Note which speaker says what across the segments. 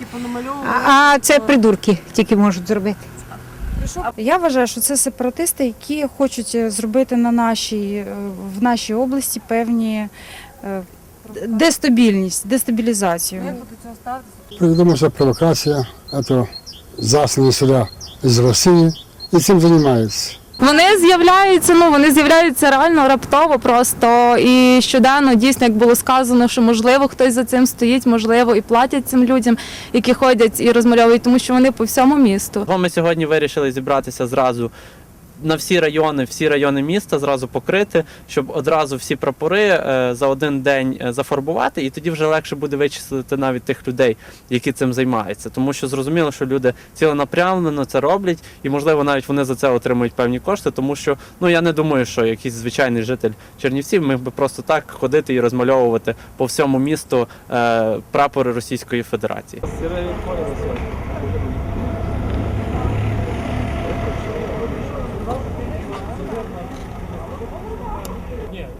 Speaker 1: Тільки понамальовували.
Speaker 2: А, а це придурки тільки можуть зробити.
Speaker 3: Я вважаю, що це сепаратисти, які хочуть е, зробити на нашій е, в нашій області певні е, дестабільність, дестабілізацію.
Speaker 1: Як ви до цього ставитеся?
Speaker 4: Придумав, що провокація, це заслані сюди з Росії і цим займаються.
Speaker 5: Вони з'являються, ну вони з'являються реально раптово просто і щоденно дійсно, як було сказано, що можливо хтось за цим стоїть, можливо, і платять цим людям, які ходять і розмальовують, тому що вони по всьому місту.
Speaker 6: Бо ми сьогодні вирішили зібратися зразу на всі райони, всі райони міста зразу покрити, щоб одразу всі прапори е, за один день е, зафарбувати, і тоді вже легше буде вичислити навіть тих людей, які цим займаються. Тому що зрозуміло, що люди ціленапрямлено це роблять, і можливо навіть вони за це отримують певні кошти, тому що ну я не думаю, що якийсь звичайний житель Чернівців міг би просто так ходити і розмальовувати по всьому місту е, прапори Російської Федерації.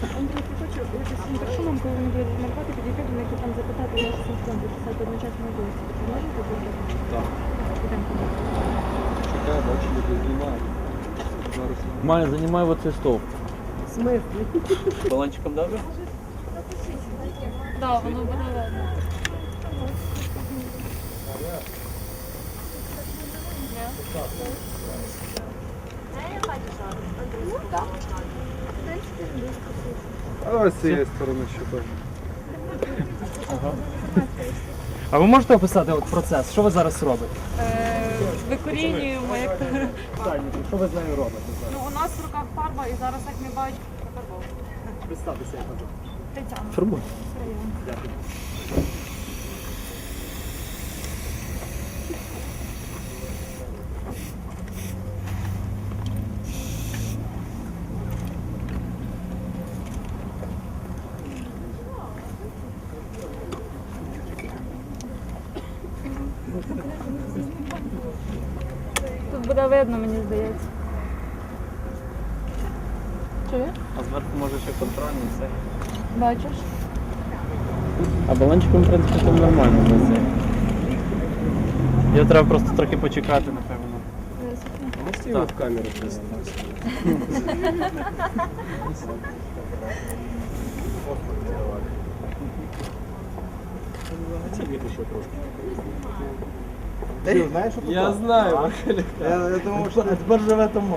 Speaker 7: Першому, коли вони будуть маркати, підійти до них і там запитати наш симптом, записати одночасно області. Можете зробити? Так.
Speaker 8: Майя, занимай вот цей стол.
Speaker 6: Балончиком добре?
Speaker 7: Так, воно буде видно.
Speaker 9: Давай з цієї сторони ще теж.
Speaker 8: А ви можете описати от процес? Що ви зараз робите?
Speaker 7: Викорінюємо, як
Speaker 8: Що ви з нею робите?
Speaker 7: ну, у нас в руках фарба і зараз, як ми бачимо, фарбова.
Speaker 8: Представтеся, як вона.
Speaker 7: Тетяна.
Speaker 6: Фарбуй.
Speaker 7: Тут буде видно, мені здається. Чує?
Speaker 6: А зверху може ще контрольний все.
Speaker 7: Бачиш?
Speaker 6: А балончиком, в принципі, там нормально за це. Його треба просто трохи почекати, напевно.
Speaker 9: Стіли в камеру.
Speaker 8: Я знаю,
Speaker 9: Я, я думав, що тепер живе тому.